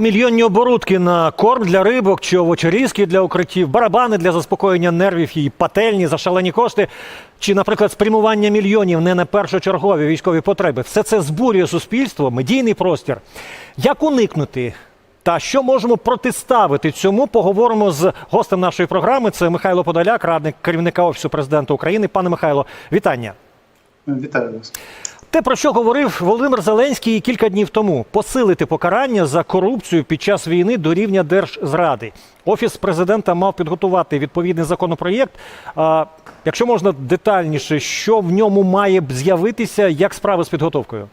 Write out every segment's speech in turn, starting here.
Мільйонні оборудки на корм для рибок чи овочерізки для укриттів, барабани для заспокоєння нервів і пательні за шалені кошти, чи, наприклад, спрямування мільйонів не на першочергові військові потреби. Все це збурює суспільство, медійний простір. Як уникнути? Та що можемо протиставити цьому? Поговоримо з гостем нашої програми. Це Михайло Подоляк, радник керівника офісу президента України. Пане Михайло, вітання. Вітаю вас. Те, про що говорив Володимир Зеленський кілька днів тому, посилити покарання за корупцію під час війни до рівня держзради. Офіс президента мав підготувати відповідний законопроєкт. А, якщо можна детальніше, що в ньому має з'явитися, як справи з підготовкою?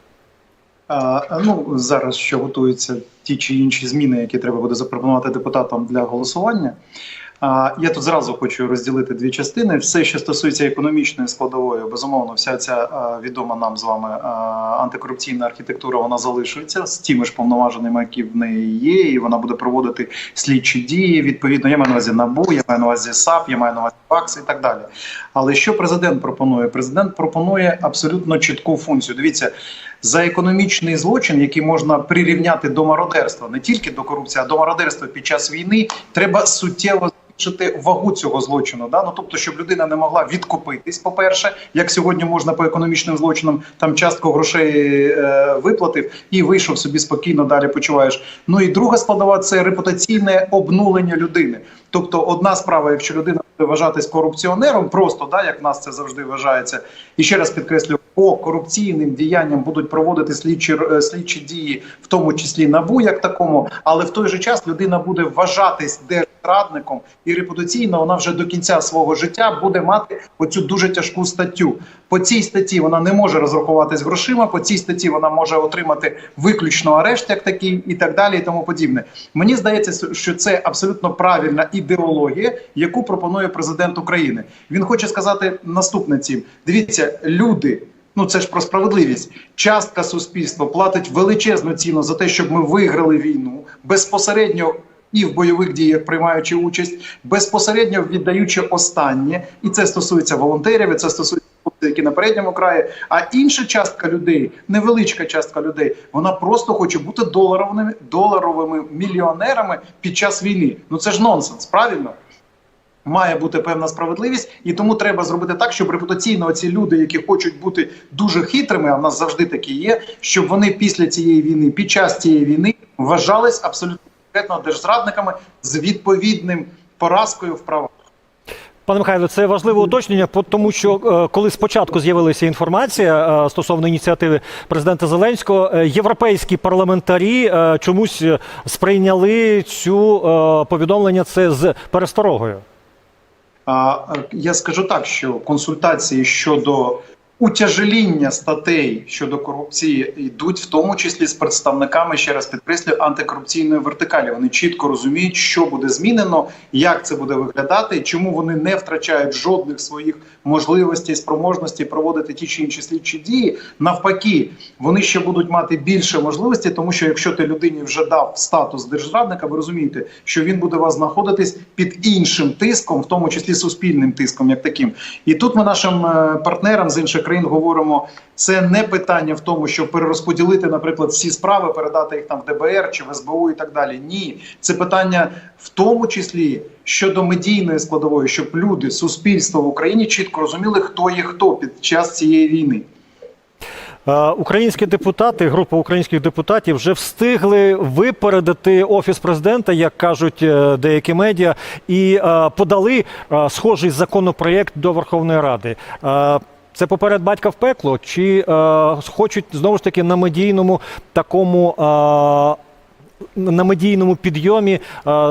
А, ну зараз що готуються ті чи інші зміни, які треба буде запропонувати депутатам для голосування. Я тут зразу хочу розділити дві частини. Все, що стосується економічної складової, безумовно, вся ця відома нам з вами антикорупційна архітектура вона залишується з тими ж повноваженнями, які в неї є, і вона буде проводити слідчі дії. Відповідно, я маю на увазі набу, я маю на увазі САП, я маю на увазі ВАКС і так далі. Але що президент пропонує? Президент пропонує абсолютно чітку функцію. Дивіться, за економічний злочин, який можна прирівняти до мародерства, не тільки до корупції, а до мародерства під час війни, треба суттєво збільшити вагу цього злочину. Да? Ну тобто, щоб людина не могла відкупитись, по-перше, як сьогодні можна по економічним злочинам там частку грошей е, виплатив і вийшов собі спокійно далі почуваєш. Ну і друга складова це репутаційне обнулення людини. Тобто, одна справа, якщо людина буде вважатись корупціонером, просто да, як в нас це завжди вважається, і ще раз підкреслю, по корупційним діянням будуть проводити слідчі е, слідчі дії, в тому числі набу як такому, але в той же час людина буде вважатись держрадником, і репутаційно вона вже до кінця свого життя буде мати оцю дуже тяжку статтю. По цій статті вона не може розрахуватись грошима. По цій статті вона може отримати виключно арешт, як такий, і так далі, і тому подібне. Мені здається, що це абсолютно правильна ідеологія, яку пропонує президент України. Він хоче сказати наступне цим: дивіться, люди. Ну це ж про справедливість. Частка суспільства платить величезну ціну за те, щоб ми виграли війну безпосередньо. І в бойових діях приймаючи участь, безпосередньо віддаючи останнє, і це стосується волонтерів, і це стосується які на передньому краї. А інша частка людей, невеличка частка людей, вона просто хоче бути доларовими доларовими мільйонерами під час війни. Ну це ж нонсенс, правильно? Має бути певна справедливість, і тому треба зробити так, щоб репутаційно ці люди, які хочуть бути дуже хитрими, а в нас завжди такі є, щоб вони після цієї війни, під час цієї війни, вважались абсолютно конкретно держзрадниками з відповідним поразкою в правах. Пане Михайло, це важливе уточнення, тому що е, коли спочатку з'явилася інформація е, стосовно ініціативи президента Зеленського, е, європейські парламентарі чомусь сприйняли цю повідомлення це з пересторогою. Я скажу так, що консультації щодо утяжеління статей щодо корупції йдуть в тому числі з представниками ще раз підкреслюю антикорупційної вертикалі. Вони чітко розуміють, що буде змінено, як це буде виглядати, чому вони не втрачають жодних своїх можливостей, спроможностей проводити ті чи інші слідчі дії. Навпаки, вони ще будуть мати більше можливостей, тому що якщо ти людині вже дав статус держзрадника, ви розумієте, що він буде вас знаходитись під іншим тиском, в тому числі суспільним тиском, як таким. І тут ми нашим е, партнерам з інших країн говоримо. Це не питання в тому, щоб перерозподілити, наприклад, всі справи, передати їх там в ДБР чи в СБУ і так далі. Ні, це питання в тому числі щодо медійної складової, щоб люди, суспільство в Україні чітко розуміли, хто є хто під час цієї війни. Е, Українські депутати, група українських депутатів вже встигли випередити офіс президента, як кажуть е, деякі медіа, і е, подали схожий законопроєкт до Верховної Ради. Це поперед батька в пекло, чи е, хочуть знову ж таки на медійному такому е, на медійному підйомі е,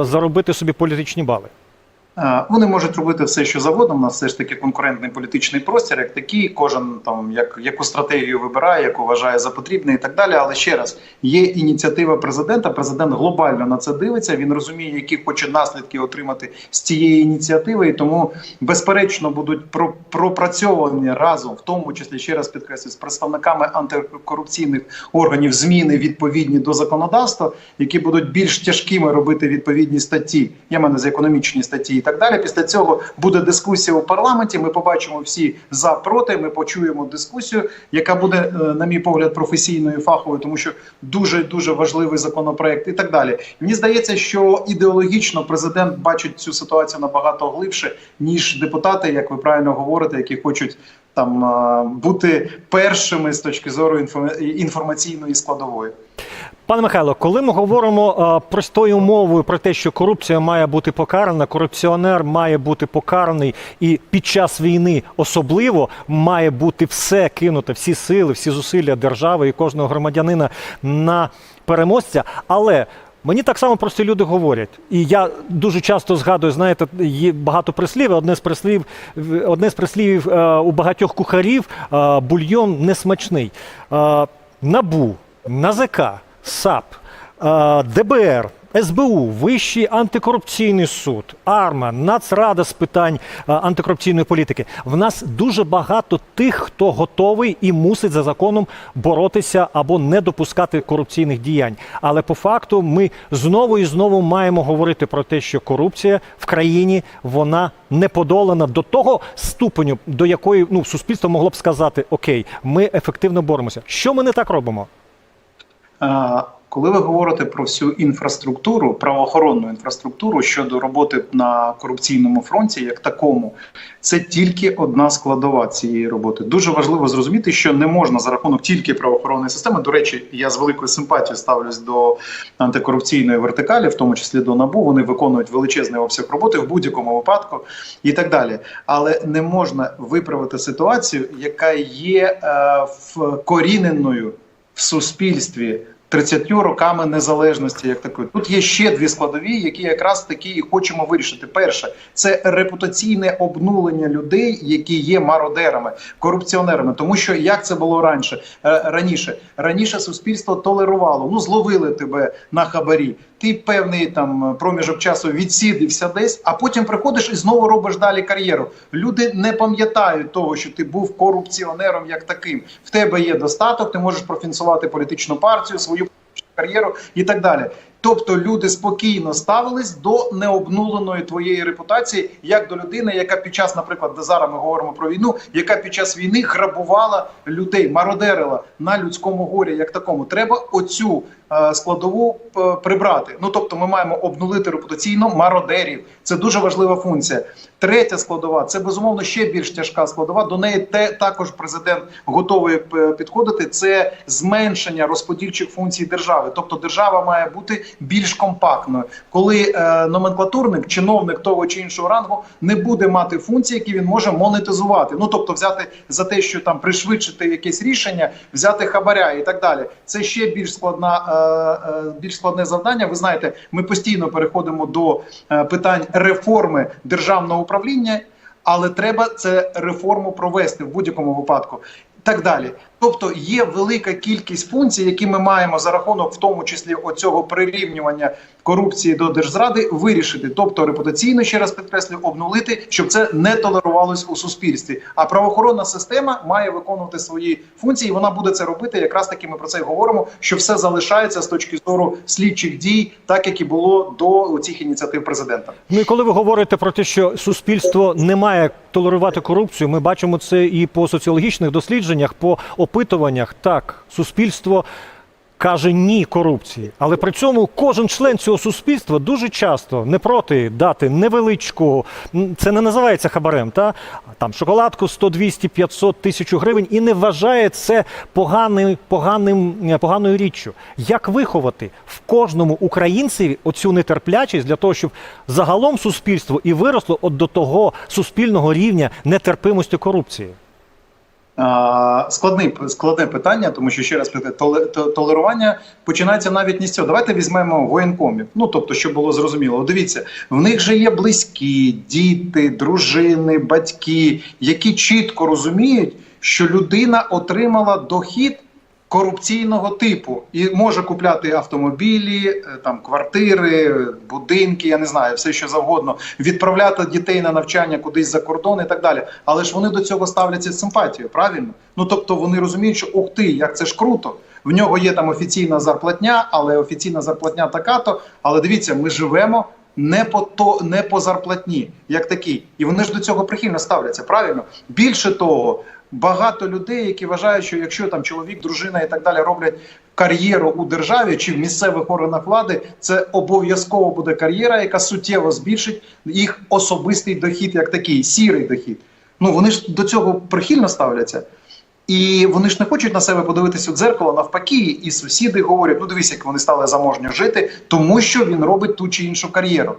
заробити собі політичні бали? Е, Вони можуть робити все, що завгодно. У нас все ж таки конкурентний політичний простір, як такий. Кожен там як яку стратегію вибирає, яку вважає за потрібне, і так далі. Але ще раз є ініціатива президента. Президент глобально на це дивиться. Він розуміє, які хоче наслідки отримати з цієї ініціативи, і тому безперечно будуть про- пропрацьовані разом, в тому числі ще раз підкреслюю, з представниками антикорупційних органів зміни відповідні до законодавства, які будуть більш тяжкими робити відповідні статті. Я на увазі економічні статті так далі. Після цього буде дискусія у парламенті. Ми побачимо всі за проти. Ми почуємо дискусію, яка буде, е, на мій погляд, професійною фаховою, тому що дуже дуже важливий законопроект і так далі. Мені здається, що ідеологічно президент бачить цю ситуацію набагато глибше, ніж депутати, як ви правильно говорите, які хочуть там е, бути першими з точки зору інфо- інформаційної складової. Пане Михайло, коли ми говоримо е, простою мовою про те, що корупція має бути покарана, корупціонер має бути покараний, і під час війни особливо має бути все кинуто, всі сили, всі зусилля держави і кожного громадянина на переможця. Але Мені так само прості люди говорять, і я дуже часто згадую, знаєте, є багато прислів. Одне з прислів, одне з прислівів е, у багатьох кухарів е, бульйон несмачний. Набу, НАЗК, САП, е, ДБР, СБУ, Вищий антикорупційний суд, АРМА, Нацрада з питань е, антикорупційної політики. В нас дуже багато тих, хто готовий і мусить за законом боротися або не допускати корупційних діянь. Але по факту ми знову і знову маємо говорити про те, що корупція в країні вона не подолана до того ступеню, до якої ну суспільство могло б сказати: Окей, ми ефективно боремося. Що ми не так робимо? Коли ви говорите про всю інфраструктуру, правоохоронну інфраструктуру щодо роботи на корупційному фронті, як такому, це тільки одна складова цієї роботи. Дуже важливо зрозуміти, що не можна за рахунок тільки правоохоронної системи. До речі, я з великою симпатією ставлюсь до антикорупційної вертикалі, в тому числі до набу. Вони виконують величезний обсяг роботи в будь-якому випадку і так далі. Але не можна виправити ситуацію, яка є е, вкоріненою в суспільстві. 30 роками незалежності, як такої. Тут є ще дві складові, які якраз такі і хочемо вирішити. Перше це репутаційне обнулення людей, які є мародерами, корупціонерами. Тому що як це було раніше е, раніше, раніше суспільство толерувало. Ну зловили тебе на хабарі. Ти певний там проміжок часу відсідився десь, а потім приходиш і знову робиш далі кар'єру. Люди не пам'ятають того, що ти був корупціонером як таким. В тебе є достаток, ти можеш профінансувати політичну партію, свою кар'єру і так далі. Тобто люди спокійно ставились до необнуленої твоєї репутації, як до людини, яка під час, наприклад, де зараз ми говоримо про війну, яка під час війни грабувала людей, мародерила на людському горі, як такому. Треба оцю е, складову е, прибрати. Ну тобто, ми маємо обнулити репутаційно мародерів. Це дуже важлива функція. Третя складова це безумовно ще більш тяжка складова. До неї те також президент готовий е, підходити. Це зменшення розподільчих функцій держави. Тобто, держава має бути більш компактною, коли е, номенклатурник, чиновник того чи іншого рангу не буде мати функції, які він може монетизувати. Ну тобто, взяти за те, що там пришвидшити якесь рішення, взяти хабаря і так далі. Це ще більш складна, е, е, більш складне завдання. Ви знаєте, ми постійно переходимо до е, питань реформи державного управління, але треба це реформу провести в будь-якому випадку. Так далі, тобто є велика кількість функцій, які ми маємо за рахунок, в тому числі оцього прирівнювання корупції до держзради, вирішити. Тобто репутаційно ще раз підкреслю, обнулити, щоб це не толерувалось у суспільстві. А правоохоронна система має виконувати свої функції. Вона буде це робити. Якраз таки ми про це говоримо. Що все залишається з точки зору слідчих дій, так як і було до цих ініціатив президента. Ну і коли ви говорите про те, що суспільство не має толерувати корупцію, ми бачимо це і по соціологічних дослідженнях, по опитуваннях. Так, суспільство каже ні корупції, але при цьому кожен член цього суспільства дуже часто не проти дати невеличку, це не називається хабарем, та там шоколадку 100, 200, 500 тисяч гривень і не вважає це поганим, поганим, поганою річчю. Як виховати в кожному українцеві оцю нетерплячість для того, щоб загалом суспільство і виросло от до того суспільного рівня нетерпимості корупції? А, Складне, питання, тому що ще раз толерування починається навіть не з цього. Давайте візьмемо воєнкомів. Ну тобто, щоб було зрозуміло. Дивіться, в них же є близькі, діти, дружини, батьки, які чітко розуміють, що людина отримала дохід корупційного типу і може купляти автомобілі, е, там квартири, будинки, я не знаю, все що завгодно, відправляти дітей на навчання кудись за кордон і так далі. Але ж вони до цього ставляться з симпатією, правильно? Ну тобто вони розуміють, що ух ти, як це ж круто. В нього є там офіційна зарплатня, але офіційна зарплатня така то. Але дивіться, ми живемо не по то, не по зарплатні, як такі. І вони ж до цього прихильно ставляться. Правильно? Більше того, багато людей, які вважають, що якщо там чоловік, дружина і так далі роблять кар'єру у державі чи в місцевих органах влади, це обов'язково буде кар'єра, яка суттєво збільшить їх особистий дохід, як такий сірий дохід. Ну вони ж до цього прихильно ставляться. І вони ж не хочуть на себе подивитися в дзеркало навпаки, і сусіди говорять: ну дивись, як вони стали заможньо жити, тому що він робить ту чи іншу кар'єру.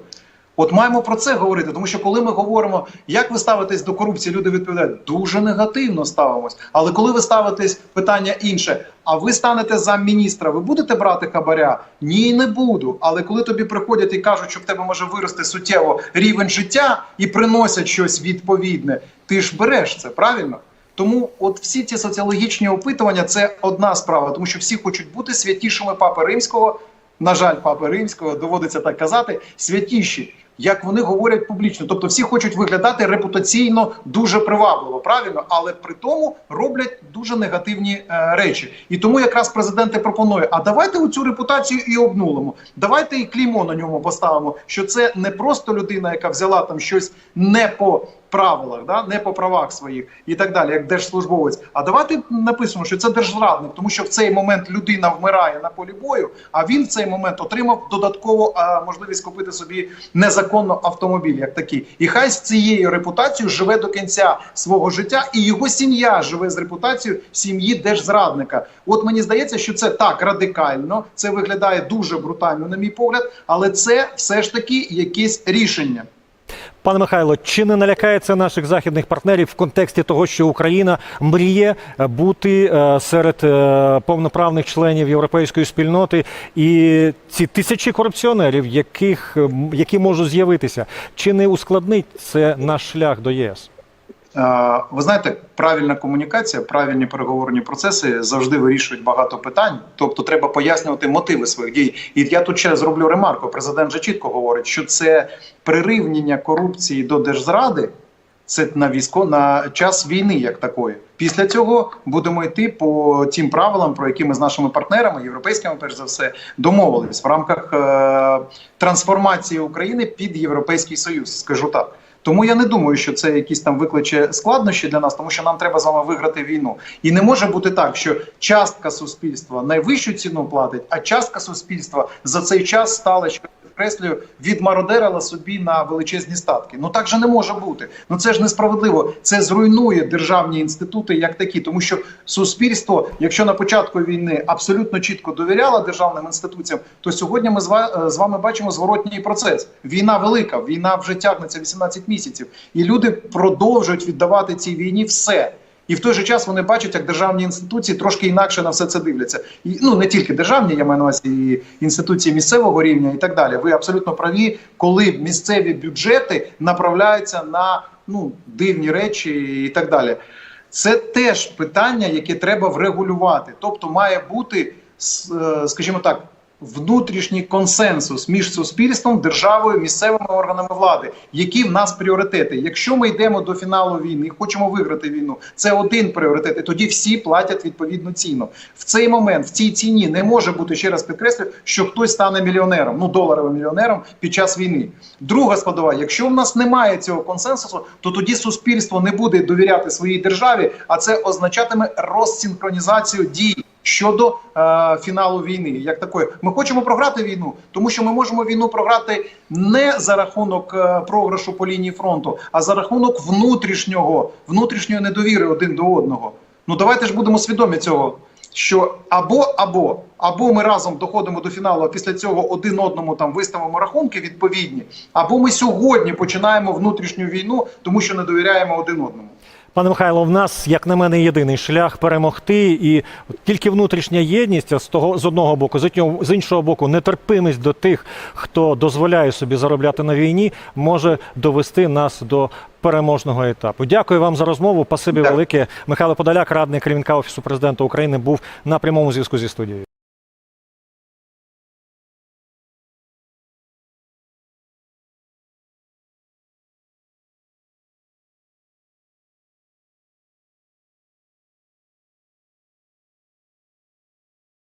От маємо про це говорити, тому що коли ми говоримо, як ви ставитесь до корупції, люди відповідають дуже негативно ставимось. Але коли ви ставитесь питання інше, а ви станете за міністра, ви будете брати хабаря? Ні, не буду. Але коли тобі приходять і кажуть, що в тебе може вирости суттєво рівень життя і приносять щось відповідне, ти ж береш це правильно? Тому от всі ці соціологічні опитування це одна справа, тому що всі хочуть бути святішими папи римського. На жаль, папи римського доводиться так казати, святіші, як вони говорять публічно. Тобто всі хочуть виглядати репутаційно дуже привабливо, правильно, але при тому роблять дуже негативні е, речі. І тому якраз президент і пропонує: а давайте оцю репутацію і обнулимо. Давайте і клеймо на ньому поставимо, що це не просто людина, яка взяла там щось не по правилах, да, не по правах своїх і так далі, як держслужбовець. А давайте напишемо, що це держзрадник, тому що в цей момент людина вмирає на полі бою, а він в цей момент отримав додатково а, можливість купити собі незаконно автомобіль, як такий. І хай з цією репутацією живе до кінця свого життя, і його сім'я живе з репутацією сім'ї держзрадника. От мені здається, що це так радикально, це виглядає дуже брутально, на мій погляд, але це все ж таки якесь рішення. Пане Михайло, чи не налякає це наших західних партнерів в контексті того, що Україна мріє бути е, серед е, повноправних членів європейської спільноти, і ці тисячі корупціонерів, яких які можуть з'явитися, чи не ускладнить це наш шлях до ЄС? Е, Ви знаєте, правильна комунікація, правильні переговорні процеси завжди вирішують багато питань. Тобто, треба пояснювати мотиви своїх дій. І я тут ще зроблю ремарку. Президент же чітко говорить, що це прирівняння корупції до держзради. Це на військо на час війни, як такої. Після цього будемо йти по тим правилам, про які ми з нашими партнерами, європейськими, перш за все, домовились в рамках е- трансформації України під європейський союз. Скажу так. Тому я не думаю, що це якісь там викличе складнощі для нас, тому що нам треба з вами виграти війну. І не може бути так, що частка суспільства найвищу ціну платить, а частка суспільства за цей час стала що підкреслюю, відмародерила собі на величезні статки. Ну так же не може бути. Ну це ж несправедливо. Це зруйнує державні інститути як такі, тому що суспільство, якщо на початку війни абсолютно чітко довіряло державним інституціям, то сьогодні ми з з вами бачимо зворотній процес. Війна велика, війна вже тягнеться 18 місяців, і люди продовжують віддавати цій війні все. І в той же час вони бачать, як державні інституції трошки інакше на все це дивляться. І ну не тільки державні, я маю на увазі і інституції місцевого рівня і так далі. Ви абсолютно праві, коли місцеві бюджети направляються на ну дивні речі і так далі. Це теж питання, яке треба врегулювати. Тобто має бути, е, скажімо так, внутрішній консенсус між суспільством, державою, місцевими органами влади, які в нас пріоритети. Якщо ми йдемо до фіналу війни, і хочемо виграти війну, це один пріоритет. І тоді всі платять відповідну ціну. В цей момент в цій ціні не може бути ще раз підкреслю, що хтось стане мільйонером, ну доларовим мільйонером під час війни. Друга складова, якщо в нас немає цього консенсусу, то тоді суспільство не буде довіряти своїй державі, а це означатиме розсинхронізацію дій. Щодо е, фіналу війни, як такої, ми хочемо програти війну, тому що ми можемо війну програти не за рахунок е, програшу по лінії фронту, а за рахунок внутрішнього, внутрішньої недовіри один до одного. Ну давайте ж будемо свідомі цього. Що або або або ми разом доходимо до фіналу, а після цього один одному там виставимо рахунки відповідні, або ми сьогодні починаємо внутрішню війну, тому що не довіряємо один одному. Пане Михайло, в нас, як на мене, єдиний шлях перемогти, і тільки внутрішня єдність з того з одного боку, з іншого- з іншого боку, нетерпимість до тих, хто дозволяє собі заробляти на війні, може довести нас до переможного етапу. Дякую вам за розмову. Пасибі велике. Михайло Подоляк, радник керівника офісу президента України, був на прямому зв'язку зі студією.